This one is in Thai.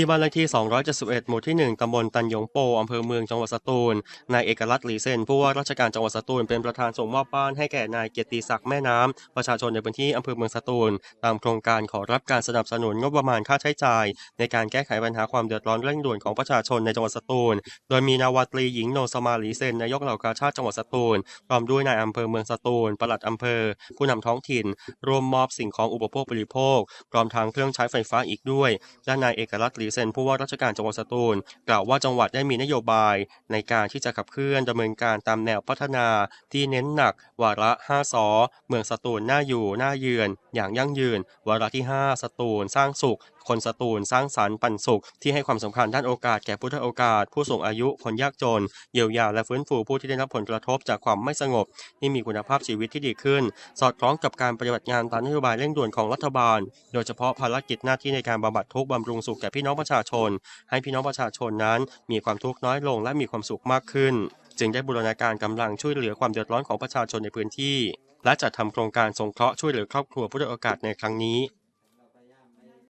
ที่บ้านเลขที่ 271 หมู่ที่ 1 ตำบลตันยงโป อำเภอเมือง จังหวัดสตูล นายเอกลักษณ์หลีเซนผู้ว่าราชการจังหวัดสตูล เป็นประธานส่งมอบบ้านให้แก่นายเกียรติศักดิ์แม่น้ำ ประชาชนในพื้นที่อำเภอเมืองสตูล ตามโครงการขอรับการสนับสนุนงบประมาณค่าใช้จ่าย ในการแก้ไขปัญหาความเดือดร้อนเร่งด่วนของประชาชนในจังหวัดสตูล โดยมีนาวาตรีหญิงโนสมาหลีเซน นายกเหล่ากาชาติจังหวัดสตูล พร้อมด้วยนายอำเภอเมืองสตูล ปลัดอำเภอ ผู้นำท้องถิ่นรวมมอบสิ่งของอุปโภคบริโภค พร้อมทั้งเครื่องใช้ไฟฟ้าอีกด้วยด้านนายเอกลักษณ์หลีเซนผู้ว่าราชการจังหวัดสตูล กล่าวว่าจังหวัดได้มีนโยบาย ในการที่จะขับเคลื่อนดำเนินการตามแนวพัฒนาที่เน้นหนัก วาระ5สอเมืองสตูลน่าอยู่น่าเยือน อย่างยั่งยืน วาระที่ 5 สตูลสร้างสุข คนสตูลสร้างสรรค์ปันสุข ที่ให้ความสำคัญด้านโอกาสแก่ผู้ด้อยโอกาส ผู้สูงอายุคนยากจน เยียวยาและฟื้นฟูผู้ที่ได้รับผลกระทบจากความไม่สงบให้มีคุณภาพชีวิตที่ดีขึ้น สอดคล้องกับการปฏิบัติงานตามนโยบายเร่งด่วนของรัฐบาล โดยเฉพาะภารกิจหน้าที่ในการบำบัดทุกข์บำรุงสุขแก่พี่น้องประชาชน ให้พี่น้องประชาชนนั้นมีความทุกข์น้อยลงและมีความสุขมากขึ้น จึงได้บูรณาการกำลังช่วยเหลือความเดือดร้อนของประชาชนในพื้นที่ และจัดทำโครงการสงเคราะห์ช่วยเหลือครอบครัวผู้ด้อยโอกาสในครั้งนี้